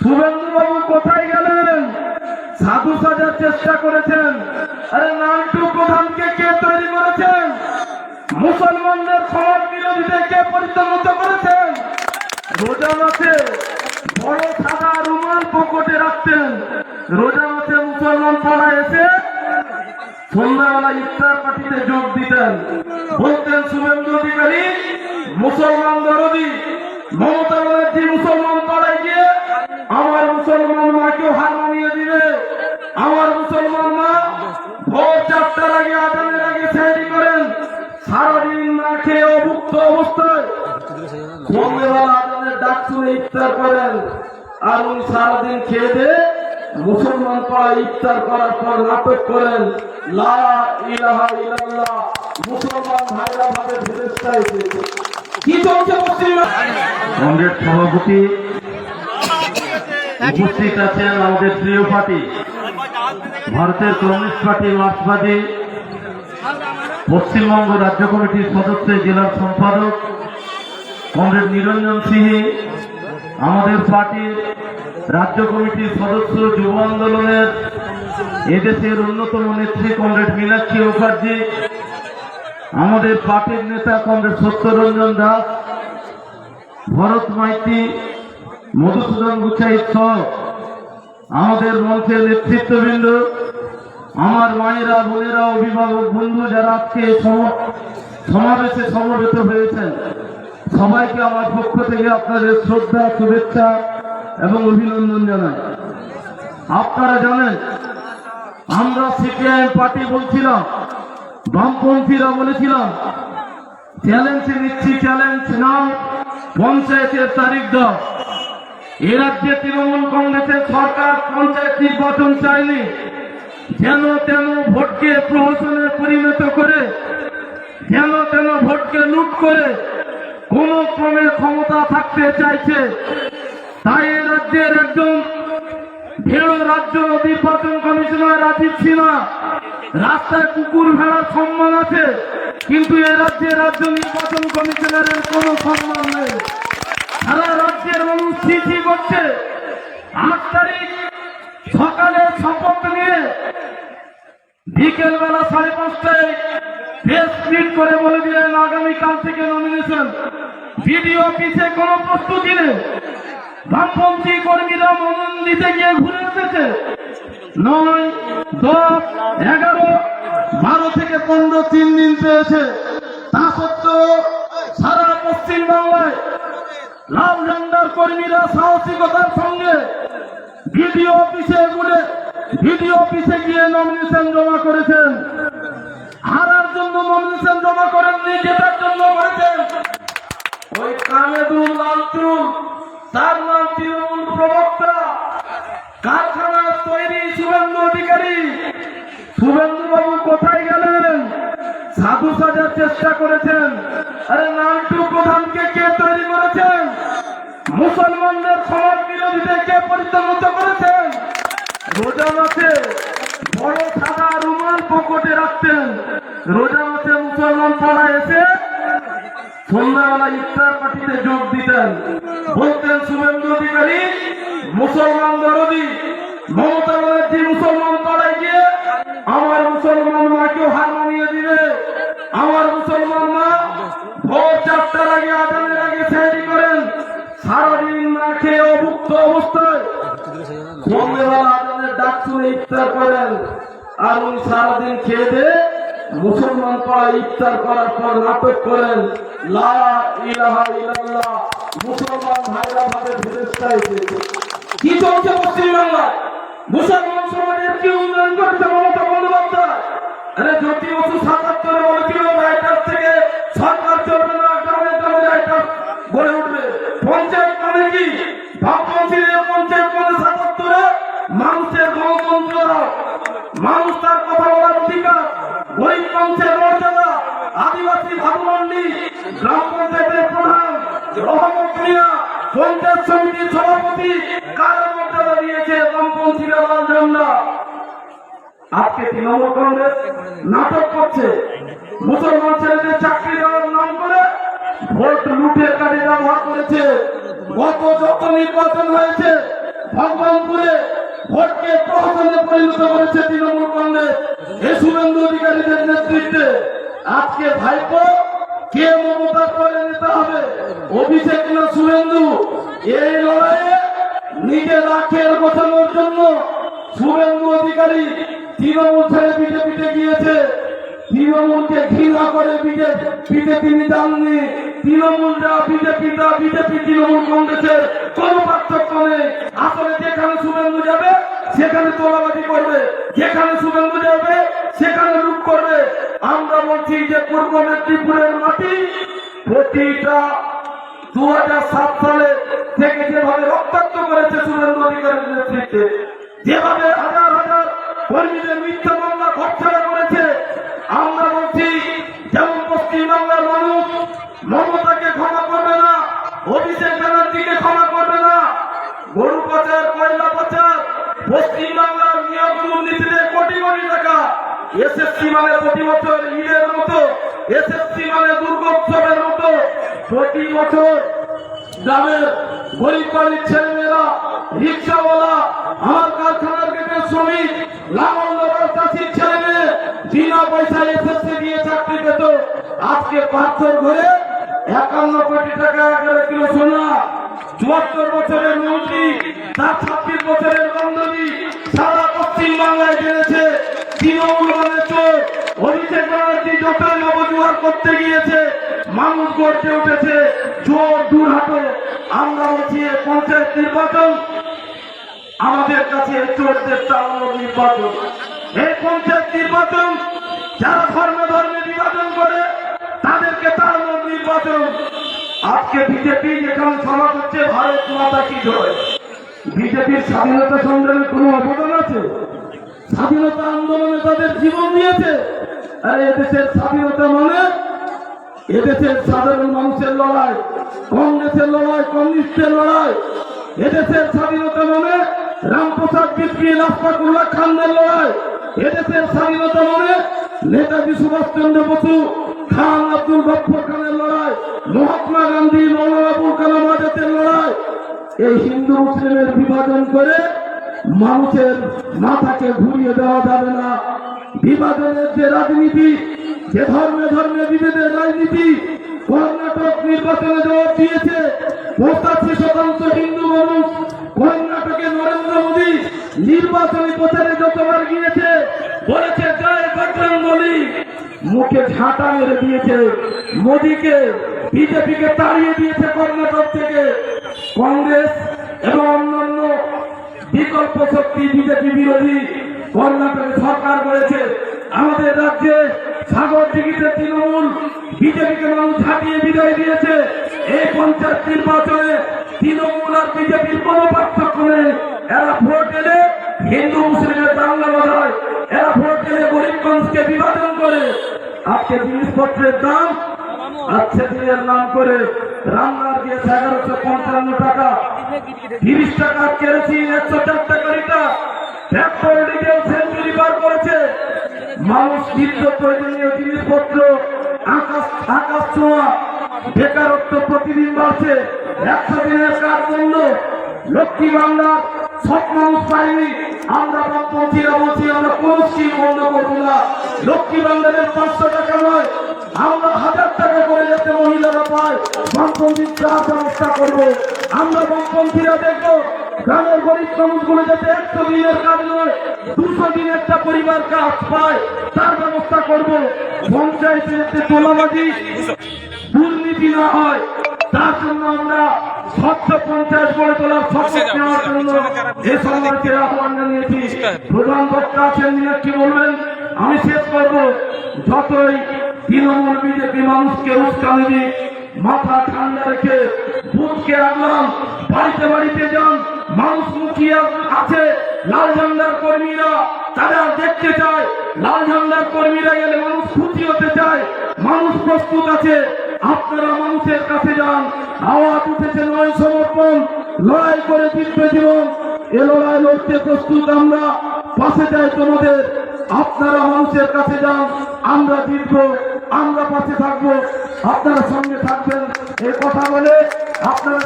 শুভেন্দু বাবু কোথায় গেলেন? সাধু সাজার চেষ্টা করেছেন। আরে নান্টু প্রধানকে কে তৈরি করেছেন? মুসলমানদের সমাজ বিরোধীদের কে পরিচালিত করেছেন? রোজা মাসে বড় সাদা রুমাল পকেটে রাখতেন। রোজা মাসে মুসলমান পাড়া এসে সন্ধ্যাবেলা ইফতার পার্টিতে যোগ দিতেন। বলতেন, শুভেন্দু অধিকারী, মুসলমান দরদি, মমতা ব্যানার্জি মুসলমান পাড়ায় মুসলমান মাকেও হার মানিয়ে দিবে? আমার মুসলমান মা, ভোর চারটার আগে আজানের আগে সেহরি করেন। সারাদিন না খেয়ে অভুক্ত অবস্থায় আজানের ডাক শুনে ইফতার করেন। আর উনি সারাদিন খেয়ে দিয়ে মুসলমান পাড়া ইফতার করার পর নাটক করেন। মুসলমান ভাইরা ভাবে কি চলছে পশ্চিমবঙ্গে কংগ্রেস সভাপতি উপস্থিত আছেন আমাদের প্রিয় পার্টি, ভারতের কমিউনিস্ট পার্টি মার্ক্সবাদী পশ্চিমবঙ্গ রাজ্য কমিটির সদস্য, জেলার সম্পাদক কমরেড নিরঞ্জন সিংহ, আমাদের পার্টির রাজ্য কমিটির সদস্য, যুব আন্দোলনের এদেশের অন্যতম নেত্রী কমরেড মীনাক্ষী মুখার্জি, আমাদের পার্টির নেতা কমরেড সত্যরঞ্জন দাস, ভরত মাইতি মধুসূদন সহ আমাদের মঞ্চের নেতৃত্ববৃন্দ, আমার মায়েরা, বোনেরা, অভিভাবক বন্ধু যারা আজকে সম- সমাবেশে সমবেত হয়েছেন, সবাইকে আমার পক্ষ থেকে আপনাদের শ্রদ্ধা, শুভেচ্ছা এবং অভিনন্দন জানাই। আপনারা জানেন, আমরা সিপিআইএম পার্টি বলছিলাম, বামপন্থীরা বলেছিলাম, চ্যালেঞ্জ নিচ্ছি, চ্যালেঞ্জ নাও, পঞ্চায়েতের তারিখ দাও। এ রাজ্যে তৃণমূল কংগ্রেসের সরকার পঞ্চায়েত নির্বাচন চায়নি। যেন তেন ভোটকে প্রহসনে পরিণত করে, যেন তেন ভোটকে লুট করে কোন ক্রমে ক্ষমতা থাকতে চাইছে। তাই এ রাজ্যের একজন ভেড়ো রাজ্য নির্বাচন কমিশনার রাজীব সিনহা, রাস্তায় কুকুর ভেড়ার সম্মান আছে, কিন্তু এ রাজ্যে রাজ্য নির্বাচন কমিশনারের কোনো সম্মান নেই। সারা রাজ্যের মানুষ চিঠি করছে আট তারিখ সকালে শপথ নিয়ে বিকেল বেলা সাড়ে পাঁচটায় প্রেস মিট করে বলে দিলেন, আগামীকাল থেকে নমিনেশন বিডিও অফিসে কোনো প্রস্তুতি নেই। বামপন্থী কর্মীরা মনন দিতে গিয়ে ঘুরে এসেছে। নয়, দশ, এগারো, বারো থেকে পনেরো তিন দিন পেয়েছে। তা সত্ত্বেও সারা পশ্চিম বাংলায় লাল ঝান্ডার কর্মীরা সাহসিকতার সঙ্গে ভিডিও অফিসে ঘুরে ভিডিও অফিসে গিয়ে নমিনেশন জমা করেছেন। হারার জন্য নমিনেশন জমা করেননি, জেতার জন্য করেছেন। ওই কামেদুল লালচুল তার নাম তৃণমূল প্রবক্তা। কারখানার তৈরি শুভেন্দু অধিকারী। শুভেন্দু বাবু কোথায় গেলেন? সাধু সাজার চেষ্টা করেছেন। আরে নান্টু প্রধানকে কে তৈরি করেছেন মুসলমানদের সমাজ বিরোধীদের কে পরিচালিত করেছেন? রোজা মাসে বড় সাদা রুমাল পকেটে রাখতেন। রোজা মাসে মুসলমান পাড়া এসে সন্ধ্যাবেলা ইফতার পার্টিতে যোগ দিতেন। বলতেন, শুভেন্দু অধিকারী, মুসলমান দরদি, মমতা ব্যানার্জি মুসলমান পাড়ায় গিয়ে আমার মুসলমান মাকেও হার মানিয়ে দিবে করেন। আর খেয়ে মুসলমান পর করেন। লা ইলাহা মুসলমান কি কি সাতাত্তরে বলেছিল রাইটার থেকে সরকার চলবে না গ্রামে গ্রামে রাইটার গড়ে উঠবে পঞ্চায়েত মানে কি ভাবপন্থীদের পঞ্চায়েত মানে সাতাত্তরে মানুষের গণতন্ত্র দাও মানুষ তার কথা বলার অধিকার গরিব মানুষের মর্যাদা আদিবাসী ভাবমন্ডি গ্রাম পঞ্চায়েতের প্রধান রহমত মিয়া পঞ্চায়েত সমিতির সভাপতি কার মর্যাদা দিয়েছে বামপন্থীরা লাল ঝান্ডা আজকে তৃণমূল কংগ্রেস নাটক করছে। মুসলমান ছেলেদের চাকরি দেওয়ার নাম করে ভোট লুটের কাজে ব্যবহার করেছে। গত যত নির্বাচন হয়েছে, ভগবানপুরে ভোটকে প্রহসনে পরিণত করেছে তৃণমূল কংগ্রেস। অধিকারীদের নেতৃত্বে আজকে ভাইপো কে মমতার করে নিতে হবে? অভিষেক না শুভেন্দু? এই লড়াইয়ে নিজের আখের গোছানোর জন্য শুভেন্দু অধিকারী তৃণমূল ছেড়ে বিজেপিতে গিয়েছে। তৃণমূলকে ঘৃণা করে বিজেপিতে তিনি যাননি তৃণমূলরা বিজেপিটা বিজেপি তৃণমূল কংগ্রেসের কোন পার্থক্য নেই। আসলে যেখানে শুভেন্দু যাবে, সেখানে তোলাবাজি করবে। যেখানে শুভেন্দু যাবে, সেখানে লুট করবে। আমরা বলছি যে পূর্ব মেদিনীপুরের মাটি প্রতিটা দু হাজার সাত সালে থেকে যেভাবে রক্তাক্ত করেছে শুভেন্দু অধিকারীর নেতৃত্বে, যেভাবে হাজার হাজার কর্মীদের মিথ্যা মামলা ঘরছাড়া করেছে, আমরা বলছি যেমন পশ্চিমবাংলার মানুষ মমতাকে ক্ষমা করবে না, অভিষেক ব্যানার্জিকে ক্ষমা করবে না, গরু পাচার, কয়লা পাচার পশ্চিমবাংলার নিয়োগ দুর্নীতিতে কোটি কোটি টাকা এসএসসি মানে প্রতি বছর ঈদের মতো, এসএসসি মানে দুর্গোৎসবের মতো। প্রতি বছর গ্রামের গরিব বাড়ির ছেলেমেয়েরা, রিক্সাওয়ালা, আমার কারখানার গেটের শ্রমিক, লাঙল চাষির ছেলে মেয়ে বিনা পয়সায় এসএসসি দিয়ে চাকরি পেত। আজকে পাথর ঘরে একান্ন কোটি টাকা, এগারো কিলো সোনা, চুয়াত্তর বছরের মন্ত্রী, তার ছাব্বিশ বছরের বান্ধবী সারা পশ্চিম বাংলায় বেড়েছে তৃণমূল যত নবজোয়ার করতে গিয়েছে, মানুষ গড়তে উঠেছে চোর দূর হাটো আমরা বলছি পঞ্চায়েত নির্বাচন, আমাদের কাছে চোরদের চালানো নির্বাচন। এই পঞ্চায়েত নির্বাচন, যারা ধর্মে ধর্মে বিভাজন করে, তাদেরকে তাড়ানোর নির্বাচন। আজকে বিজেপি যেখানে সভা করছে, ভারত মাতা কি জয়? বিজেপির স্বাধীনতা সংগ্রামে কোনো অবদান আছে? স্বাধীনতা আন্দোলনে তাদের জীবন দিয়েছে? আর, এদেশের স্বাধীনতা মানে? এদেশের সাধারণ মানুষের লড়াই, কংগ্রেসের লড়াই, কমিউনিস্টের লড়াই। এদেশের স্বাধীনতা মানে রামপ্রসাদ বিস্কি লাফাকুল্লাহ খানদের লড়াই। এদেশের স্বাধীনতা মানে নেতাজি সুভাষচন্দ্র বসু, খান আব্দুল গফর খানের লড়াই, মহাত্মা গান্ধী, মৌলানা আবুল কালাম আজাদের লড়াই। এই হিন্দু মুসলিমের বিভাজন করে মানুষের মাথাকে ঘুরিয়ে দেওয়া যাবে না। বিভাজনের যে রাজনীতি, যে ধর্মে ধর্মে বিভেদের রাজনীতি, কর্ণাটক নির্বাচনে জবাব দিয়েছে। পঁচাশি শতাংশ হিন্দু মানুষ। কর্ণাটকে নরেন্দ্র মোদী নির্বাচনী প্রচারে যতবার গিয়েছে, বলেছে, জয় বলি। মুখে ঝাঁটা মেরে দিয়েছে। মোদীকে, বিজেপিকে তাড়িয়ে দিয়েছে কর্ণাটক থেকে। কংগ্রেস এবং অন্যান্য বিকল্প শক্তি বিজেপি বিরোধী কর্ণাটকে সরকার করেছে। আমাদের রাজ্যে সাগর দিঘিতে তৃণমূল বিজেপিকে মানুষ ঝাঁটিয়ে বিদায় দিয়েছে। এই পঞ্চায়েত নির্বাচনে তৃণমূল আর বিজেপির কোনো পার্থক্য নেই। এরা ভোট এলে হিন্দু মুসলিমের দাঙ্গা বাজায়। এরা ভোট এলে গরিবগঞ্জকে বিভাজন করে। আজকে জিনিসপত্রের দাম আজকে দিনের নাম করে রান্নার দিয়েছে এগারোশো পঞ্চান্ন টাকা। তিরিশ টাকা কেরোসিন একশো চার সেঞ্চুরি পার করেছে। মানুষ নিত্য প্রয়োজনীয় জিনিসপত্র, আকাশ আকাশ ছোঁয়া, বেকারত্ব প্রতিদিন বাড়ছে। একশো দিনের কাজ বন্ধ। লক্ষ্মী ভান্ডার, সব মানুষ পায়নি। আমরা বামপন্থীরা বলছি, আমরা কোন স্কিম বন্ধ করব না। লক্ষ্মী ভান্ডারের পাঁচশো টাকা নয় আমরা হাজার টাকা করে যাতে মহিলারা পায় বামপন্থীর চার ব্যবস্থা করব। আমরা বামপন্থীরা দেখব গ্রামের গরিব মানুষগুলো যাতে একশো দিনের কাজ নয় দুশো দিন একটা পরিবার কাজ পায় তার ব্যবস্থা করব। পঞ্চায়েতে যাতে তোলাবাজি দুর্নীতি না হয় তার জন্য আমরা স্বচ্ছ পঞ্চায়েত গড়ে তোলার শপথ নেওয়ার জন্য এ সমাজকে আহ্বান জানিয়েছি। প্রধান বক্তা আছেন কি বলবেন আমি শেষ করব। যতই তৃণমূল বিজেপি মানুষকে উস্কানি দিক মাথা ঠান্ডা রেখে বুথকে আগলাম বাড়িতে বাড়িতে যান, মানুষ মুখিয়ে আছে লাল ঝান্ডার কর্মীরা, তারা দেখতে চায়, লাল ঝান্ডার কর্মীরা গেলে মানুষ খুশি হতে চায়, মানুষ প্রস্তুত আছে, আপনারা মানুষের কাছে যান, আওয়াজ উঠেছে নয় সমর্পণ, লড়াই করে জিতবে জীবন, এ লড়াই লড়তে প্রস্তুত আমরা, পাশে যাই তোমাদের, আপনারা মানুষের কাছে যান, আমরা জিতবো। আমরা পাশে থাকব আপনারা সঙ্গে থাকবেন। এই কথা বলে আপনারা